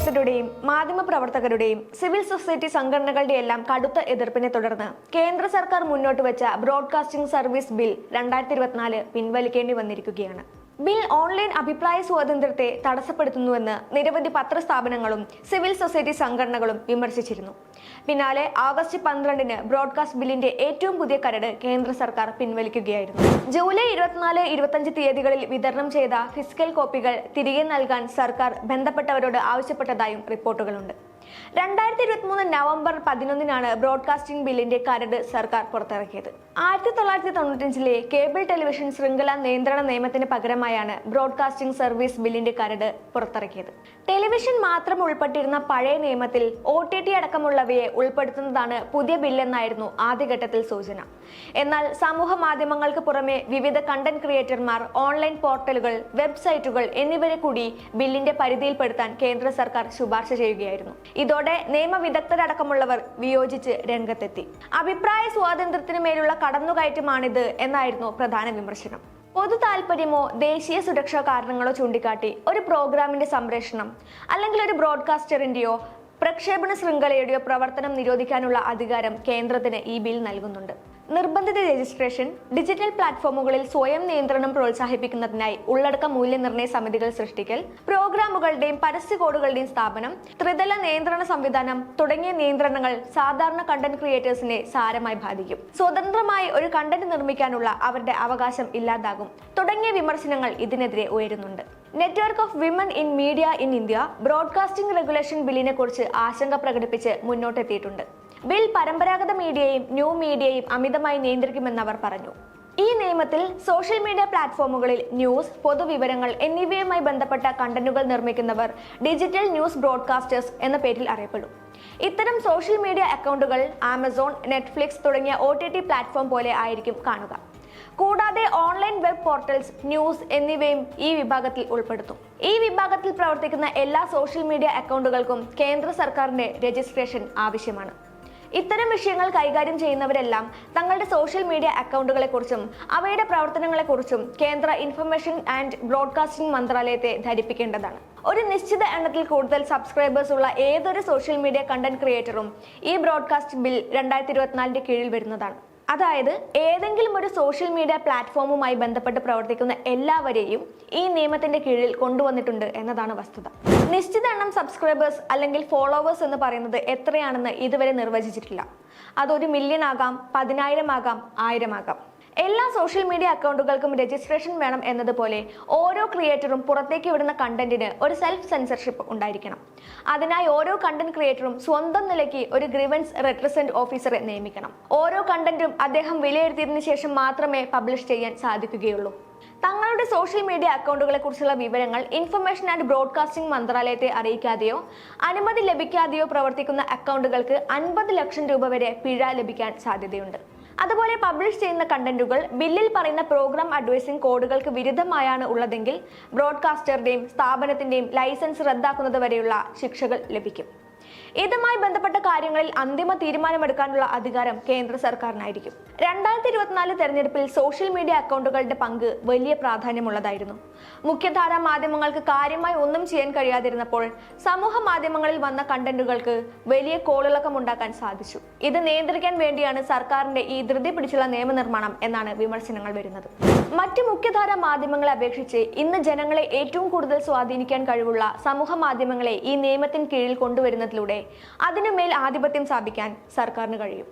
ഉദ്യോഗസ്ഥരുടെയും മാധ്യമപ്രവർത്തകരുടെയും civil society സംഘടനകളുടെ എല്ലാം കടുത്ത എതിർപ്പിനെ തുടർന്ന് കേന്ദ്ര സർക്കാർ മുന്നോട്ട് വെച്ച ബ്രോഡ്കാസ്റ്റിംഗ് സർവീസ് ബിൽ രണ്ടായിരത്തി ഇരുപത്തിനാല് പിൻവലിക്കേണ്ടി വന്നിരിക്കുകയാണ്. ബിൽ ഓൺലൈൻ അഭിപ്രായ സ്വാതന്ത്ര്യത്തെ തടസ്സപ്പെടുത്തുന്നുവെന്ന് നിരവധി പത്രസ്ഥാപനങ്ങളും സിവിൽ സൊസൈറ്റി സംഘടനകളും വിമർശിച്ചിരുന്നു. പിന്നാലെ ആഗസ്റ്റ് പന്ത്രണ്ടിന് ബ്രോഡ്കാസ്റ്റ് ബില്ലിന്റെ ഏറ്റവും പുതിയ കരട് കേന്ദ്ര സർക്കാർ പിൻവലിക്കുകയായിരുന്നു. ജൂലൈ ഇരുപത്തിനാല് ഇരുപത്തഞ്ച് തീയതികളിൽ വിതരണം ചെയ്ത ഫിസിക്കൽ കോപ്പികൾ തിരികെ നൽകാൻ സർക്കാർ ബന്ധപ്പെട്ടവരോട് ആവശ്യപ്പെട്ടതായും റിപ്പോർട്ടുകളുണ്ട്. രണ്ടായിരത്തി ഇരുപത്തിമൂന്ന് നവംബർ പതിനൊന്നിനാണ് ബ്രോഡ്കാസ്റ്റിംഗ് ബില്ലിന്റെ കരട് സർക്കാർ പുറത്തിറക്കിയത്. ആയിരത്തി തൊള്ളായിരത്തി തൊണ്ണൂറ്റഞ്ചിലെ കേബിൾ ടെലിവിഷൻ ശൃംഖല നിയന്ത്രണ നിയമത്തിന് പകരമായാണ് ബ്രോഡ്കാസ്റ്റിംഗ് സർവീസ് ബില്ലിന്റെ കരട് പുറത്തിറക്കിയത്. ടെലിവിഷൻ മാത്രം ഉൾപ്പെട്ടിരുന്ന പഴയ നിയമത്തിൽ ഒ അടക്കമുള്ളവയെ ഉൾപ്പെടുത്തുന്നതാണ് പുതിയ ബില്ലെന്നായിരുന്നു ആദ്യഘട്ടത്തിൽ സൂചന. എന്നാൽ സമൂഹ മാധ്യമങ്ങൾക്ക് പുറമെ വിവിധ കണ്ടന്റ് ക്രിയേറ്റർമാർ ഓൺലൈൻ പോർട്ടലുകൾ വെബ്സൈറ്റുകൾ എന്നിവരെ കൂടി ബില്ലിന്റെ പരിധിയിൽപ്പെടുത്താൻ കേന്ദ്ര സർക്കാർ ശുപാർശ ചെയ്യുകയായിരുന്നു. ഇതോടെ നിയമവിദഗ്ധരടക്കമുള്ളവർ വിയോജിച്ച് രംഗത്തെത്തി. അഭിപ്രായ സ്വാതന്ത്ര്യത്തിന് മേലുള്ള കടന്നുകയറ്റമാണിത് എന്നായിരുന്നു പ്രധാന വിമർശനം. പൊതു താല്പര്യമോ ദേശീയ സുരക്ഷാ കാരണങ്ങളോ ചൂണ്ടിക്കാട്ടി ഒരു പ്രോഗ്രാമിന്റെ സംപ്രേഷണം അല്ലെങ്കിൽ ഒരു ബ്രോഡ്കാസ്റ്ററിന്റെയോ പ്രക്ഷേപണ ശൃംഖലയുടെയോ പ്രവർത്തനം നിരോധിക്കാനുള്ള അധികാരം കേന്ദ്രത്തിന് ഈ ബിൽ നൽകുന്നുണ്ട്. നിർബന്ധിത രജിസ്ട്രേഷൻ ഡിജിറ്റൽ പ്ലാറ്റ്ഫോമുകളിൽ സ്വയം നിയന്ത്രണം പ്രോത്സാഹിപ്പിക്കുന്നതിനായി ഉള്ളടക്ക മൂല്യനിർണയ സമിതികൾ സൃഷ്ടിക്കൽ പ്രോഗ്രാമുകളുടെയും പരസ്യ കോഡുകളുടെയും സ്ഥാപനം ത്രിതല നിയന്ത്രണ സംവിധാനം തുടങ്ങിയ നിയന്ത്രണങ്ങൾ സാധാരണ കണ്ടന്റ് ക്രിയേറ്റേഴ്സിനെ സാരമായി ബാധിക്കും. സ്വതന്ത്രമായി ഒരു കണ്ടന്റ് നിർമ്മിക്കാനുള്ള അവരുടെ അവകാശം ഇല്ലാതാകും. തുടങ്ങിയ വിമർശനങ്ങൾ ഇതിനെതിരെ ഉയരുന്നുണ്ട്. Network of women in media in India broadcasting regulation ബില്ലിനെ കുറിച്ച് ആശങ്ക പ്രകടിപ്പിച്ച് മുന്നോട്ടെത്തിയിട്ടുണ്ട്. ബിൽ പരമ്പരാഗത മീഡിയയും ന്യൂ മീഡിയയും അമിതമായി നിയന്ത്രിക്കുമെന്ന് അവർ പറഞ്ഞു. ഈ നിയമത്തിൽ സോഷ്യൽ മീഡിയ പ്ലാറ്റ്ഫോമുകളിൽ ന്യൂസ് പൊതുവിവരങ്ങൾ എന്നിവയുമായി ബന്ധപ്പെട്ട കണ്ടന്റുകൾ നിർമ്മിക്കുന്നവർ ഡിജിറ്റൽ ന്യൂസ് ബ്രോഡ്കാസ്റ്റേഴ്സ് എന്ന പേരിൽ അറിയപ്പെടും. ഇത്തരം സോഷ്യൽ മീഡിയ അക്കൗണ്ടുകൾ ആമസോൺ നെറ്റ്ഫ്ലിക്സ് തുടങ്ങിയ ഒ പ്ലാറ്റ്ഫോം പോലെ ആയിരിക്കും കാണുക. കൂടാതെ ഓൺലൈൻ വെബ് പോർട്ടൽസ് ന്യൂസ് എന്നിവയും ഈ വിഭാഗത്തിൽ ഉൾപ്പെടുത്തും. ഈ വിഭാഗത്തിൽ പ്രവർത്തിക്കുന്ന എല്ലാ സോഷ്യൽ മീഡിയ അക്കൗണ്ടുകൾക്കും കേന്ദ്ര സർക്കാരിന്റെ രജിസ്ട്രേഷൻ ആവശ്യമാണ്. ഇത്തരം വിഷയങ്ങൾ കൈകാര്യം ചെയ്യുന്നവരെല്ലാം തങ്ങളുടെ സോഷ്യൽ മീഡിയ അക്കൗണ്ടുകളെക്കുറിച്ചും അവയുടെ പ്രവർത്തനങ്ങളെക്കുറിച്ചും കേന്ദ്ര ഇൻഫർമേഷൻ ആൻഡ് ബ്രോഡ്കാസ്റ്റിംഗ് മന്ത്രാലയത്തെ ധരിപ്പിക്കേണ്ടതാണ്. ഒരു നിശ്ചിത എണ്ണത്തിൽ കൂടുതൽ സബ്സ്ക്രൈബേഴ്സ് ഉള്ള ഏതൊരു സോഷ്യൽ മീഡിയ കണ്ടന്റ് ക്രിയേറ്ററും ഈ ബ്രോഡ്കാസ്റ്റ് ബിൽ രണ്ടായിരത്തി ഇരുപത്തിനാലിന്റെ കീഴിൽ വരുന്നതാണ്. അതായത് ഏതെങ്കിലും ഒരു സോഷ്യൽ മീഡിയ പ്ലാറ്റ്ഫോമുമായി ബന്ധപ്പെട്ട് പ്രവർത്തിക്കുന്ന എല്ലാവരെയും ഈ നിയമത്തിന്റെ കീഴിൽ കൊണ്ടുവന്നിട്ടുണ്ട് എന്നതാണ് വസ്തുത. നിശ്ചിത എണ്ണം സബ്സ്ക്രൈബേഴ്സ് അല്ലെങ്കിൽ ഫോളോവേഴ്സ് എന്ന് പറയുന്നത് എത്രയാണെന്ന് ഇതുവരെ നിർവചിച്ചിട്ടില്ല. അതൊരു മില്യൺ ആകാം പതിനായിരം ആകാം ആയിരം ആകാം. എല്ലാ സോഷ്യൽ മീഡിയ അക്കൗണ്ടുകൾക്കും രജിസ്ട്രേഷൻ വേണം എന്നതുപോലെ ഓരോ ക്രിയേറ്ററും പുറത്തേക്ക് വിടുന്ന കണ്ടന്റിന് ഒരു സെൽഫ് സെൻസർഷിപ്പ് ഉണ്ടായിരിക്കണം. അതിനായി ഓരോ കണ്ടന്റ് ക്രിയേറ്ററും സ്വന്തം നിലയ്ക്ക് ഒരു ഗ്രിവൻസ് റെപ്രസെന്റ് ഓഫീസറെ നിയമിക്കണം. ഓരോ കണ്ടന്റും അദ്ദേഹം വിലയിരുത്തിയതിന് ശേഷം മാത്രമേ പബ്ലിഷ് ചെയ്യാൻ സാധിക്കുകയുള്ളൂ. തങ്ങളുടെ സോഷ്യൽ മീഡിയ അക്കൗണ്ടുകളെ കുറിച്ചുള്ള വിവരങ്ങൾ ഇൻഫർമേഷൻ ആൻഡ് ബ്രോഡ്കാസ്റ്റിംഗ് മന്ത്രാലയത്തെ അറിയിക്കാതെയോ അനുമതി ലഭിക്കാതെയോ പ്രവർത്തിക്കുന്ന അക്കൗണ്ടുകൾക്ക് അൻപത് ലക്ഷം രൂപ വരെ പിഴ ലഭിക്കാൻ സാധ്യതയുണ്ട്. അതുപോലെ പബ്ലിഷ് ചെയ്യുന്ന കണ്ടന്റുകൾ ബില്ലിൽ പറയുന്ന പ്രോഗ്രാം അഡ്വൈസിംഗ് കോഡുകൾക്ക് വിരുദ്ധമായാണ് ഉള്ളതെങ്കിൽ ബ്രോഡ്കാസ്റ്ററുടെയും സ്ഥാപനത്തിന്റെയും ലൈസൻസ് റദ്ദാക്കുന്നത് വരെയുള്ള ശിക്ഷകൾ ലഭിക്കും. ഇതുമായി ബന്ധപ്പെട്ട കാര്യങ്ങളിൽ അന്തിമ തീരുമാനമെടുക്കാനുള്ള അധികാരം കേന്ദ്ര സർക്കാരിനായിരിക്കും. രണ്ടായിരത്തി ഇരുപത്തിനാല് തെരഞ്ഞെടുപ്പിൽ സോഷ്യൽ മീഡിയ അക്കൗണ്ടുകളുടെ പങ്ക് വലിയ പ്രാധാന്യമുള്ളതായിരുന്നു. മുഖ്യധാരാ മാധ്യമങ്ങൾക്ക് കാര്യമായി ഒന്നും ചെയ്യാൻ കഴിയാതിരുന്നപ്പോൾ സമൂഹ മാധ്യമങ്ങളിൽ വന്ന കണ്ടന്റുകൾക്ക് വലിയ കോളിളക്കം ഉണ്ടാക്കാൻ സാധിച്ചു. ഇത് നിയന്ത്രിക്കാൻ വേണ്ടിയാണ് സർക്കാരിന്റെ ഈ ധൃതി പിടിച്ചുള്ള നിയമനിർമ്മാണം എന്നാണ് വിമർശനങ്ങൾ വരുന്നത്. മറ്റ് മുഖ്യധാരാ മാധ്യമങ്ങളെ അപേക്ഷിച്ച് ഇന്ന് ജനങ്ങളെ ഏറ്റവും കൂടുതൽ സ്വാധീനിക്കാൻ കഴിവുള്ള സമൂഹ മാധ്യമങ്ങളെ ഈ നിയമത്തിന് കീഴിൽ കൊണ്ടുവരുന്നതിലൂടെ അതിനുമേൽ ആധിപത്യം സ്ഥാപിക്കാൻ സർക്കാരിന് കഴിയും.